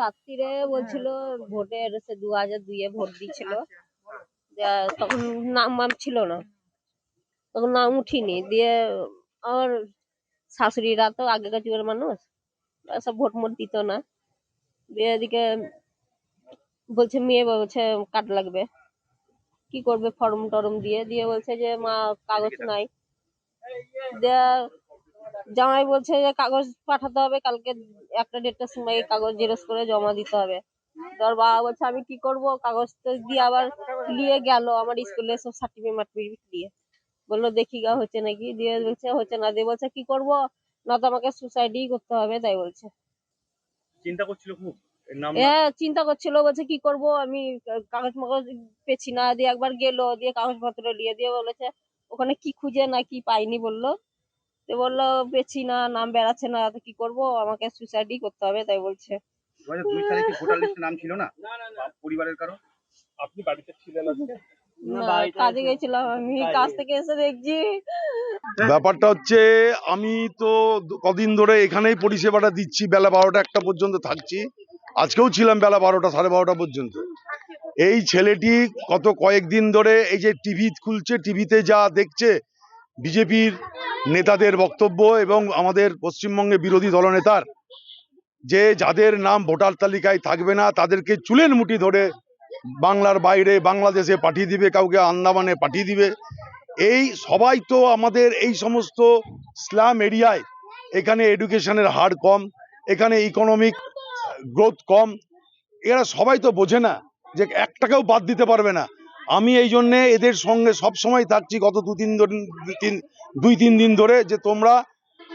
রাত্রিরে বলছিল ভোটের সে দু হাজার দুইয়ে ভোট দিছিল দিয়া তখন নাম মাম ছিল না। তখন নাম উঠিনি। দিয়ে আমার শাশুড়িরা তো আগেকার যুগের মানুষ সব ভোট মোট দিত না। দিয়ে এদিকে বলছে মেয়ে বলছে কার্ড লাগবে। কি করবে ফর্ম টর্ম দিয়ে? দিয়ে বলছে যে মা কাগজ নাই। দেয়া জামাই বলছে যে কাগজ পাঠাতে হবে কালকে একটা ডেটটার সময় কাগজ জেরক্স করে জমা দিতে হবে। তোর বাবা বলছে আমি কি করব? কাগজ তো দিয়ে আবার নিয়ে গেল আমার স্কুলে সব সার্টিফিকেট মার্টিফিকেট দিয়ে। বলল দেখি গা হচ্ছে নাকি? দিয়ে বলছে হচ্ছে না। দিয়ে বলছে কি করব? না তো আমাকে সুসাইডই করতে হবে তাই বলছে। চিন্তা করছিল খুব? এ চিন্তা করছিল বলছে কি করব? আমি কাগজ মাগজ পেছি না। দিয়ে একবার গেলো দিয়ে কাগজপত্র নিয়ে দিয়ে বলেছে ওখানে কি খুঁজে না কি পাইনি? বলল তো বলল পেছি না নাম বেড়াচ্ছে না তো কি করব? আমাকে সুসাইডই করতে হবে তাই বলছে। দু হাজার দুই সালে কি ভোটার লিস্টে নাম ছিল না? পরিবারের কারও? আপনি বাড়িতে ছিলেন কাজে গেছিলাম আমি কাজ। থেকে এসে দেখছি। ব্যাপারটা হচ্ছে আমি তো কদিন ধরে এখানেই পরিষেবাটা দিচ্ছি বেলা বারোটা একটা পর্যন্ত থাকছি। আজকেও ছিলাম বেলা বারোটা সাড়ে বারোটা পর্যন্ত। এই ছেলেটি কত কয়েকদিন ধরে এই যে টিভি খুলছে টিভিতে যা দেখছে বিজেপির নেতাদের বক্তব্য এবং আমাদের পশ্চিমবঙ্গে বিরোধী দলনেতার যে যাদের নাম ভোটার তালিকায় থাকবে না, তাদেরকে চুলের মুঠি ধরে বাংলার বাইরে বাংলাদেশে পাঠিয়ে দিবে, কাউকে আন্দামানে পাঠিয়ে দিবে। এই সবাই তো আমাদের এই সমস্ত স্লাম এরিয়ায় এখানে এডুকেশনের হার কম, এখানে ইকোনমিক গ্রোথ কম। এরা সবাই তো বোঝে না যে এক টাকাও বাদ দিতে পারবে না। আমি এই জন্যে এদের সঙ্গে সব সময় থাকছি গত দু তিন তিন, দুই তিন দিন ধরে যে তোমরা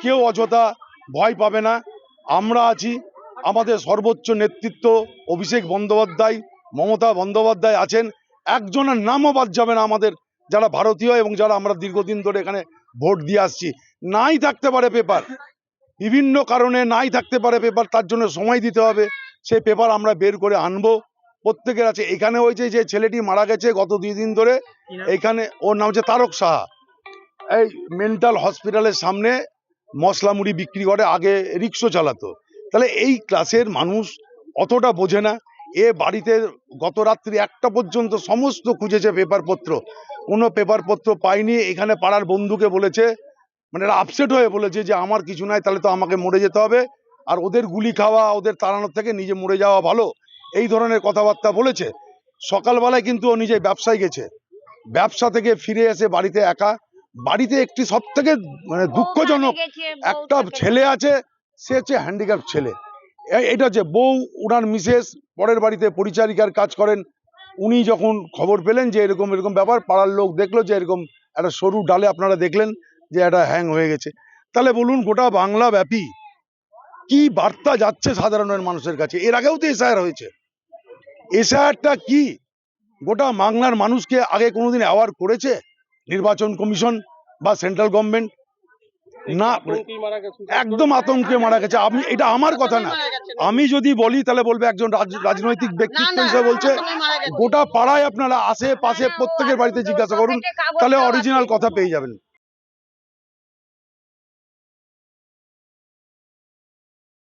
কেউ অযথা ভয় পাবে না। আমরা আছি, আমাদের সর্বোচ্চ নেতৃত্ব অভিষেক বন্দ্যোপাধ্যায়, মমতা বন্দ্যোপাধ্যায় আছেন। একজনের নামও বাদ যাবে না আমাদের যারা ভারতীয় এবং যারা আমরা দীর্ঘদিন ধরে এখানে ভোট দিয়ে আসছি। নাই থাকতে পারে পেপার। বিভিন্ন কারণে নাই থাকতে পারে পেপার, তার জন্য সময় দিতে হবে। সেই পেপার আমরা বের করে আনব। প্রত্যেকের আছে। এখানে হয়েছে যে ছেলেটি মারা গেছে গত দুই দিন ধরে এখানে ওর নাম হচ্ছে তারক সাহা। এই মেন্টাল হসপিটালের সামনে মশলা মুড়ি বিক্রি করে আগে রিক্সো চালাতো। তাহলে এই ক্লাসের মানুষ অতটা বোঝে না। এ বাড়িতে গত রাত্রি একটা পর্যন্ত সমস্ত খুঁজেছে পেপারপত্র কোনো পেপারপত্র পাইনি এখানে পাড়ার বন্ধুকে বলেছে মানে এরা আপসেট হয়ে বলেছে যে আমার কিছু নাই তাহলে তো আমাকে মরে যেতে হবে। আর ওদের গুলি খাওয়া ওদের তাড়ানোর থেকে নিজে মরে যাওয়া ভালো। এই ধরনের কথাবার্তা বলেছে। সকালবেলায় কিন্তু ও নিজে ব্যবসায় গেছে। ব্যবসা থেকে ফিরে এসে বাড়িতে একা। বাড়িতে একটি সব থেকে মানে দুঃখজনক একটা ছেলে আছে সে হচ্ছে হ্যান্ডিক্যাপ ছেলে। এটা হচ্ছে বউ উনার মিসেস পরের বাড়িতে পরিচারিকার কাজ করেন। উনি যখন খবর পেলেন যে এরকম এরকম ব্যাপার পাড়ার লোক দেখল যে এরকম একটা সরু ডালে আপনারা দেখলেন যে একটা হ্যাং হয়ে গেছে। তাহলে বলুন গোটা বাংলা ব্যাপী কি বার্তা যাচ্ছে সাধারণের মানুষের কাছে? এর আগেও তো এসআইআর হয়েছে। এসআইআরটা কি? গোটা বাংলার মানুষকে আগে কোনোদিন অ্যাওয়ার করেছে নির্বাচন কমিশন বা সেন্ট্রাল গভর্নমেন্ট না একদম আতঙ্কে মারা গেছে। আপনি এটা আমার কথা না। আমি যদি বলি তাহলে বলবে একজন রাজ- রাজনৈতিক ব্যক্তিত্ব হিসেবে বলছে গোটা পাড়ায় আপনারা আশেপাশে প্রত্যেকের বাড়িতে জিজ্ঞাসা করুন তাহলে অরিজিনাল কথা পেয়ে যাবেন।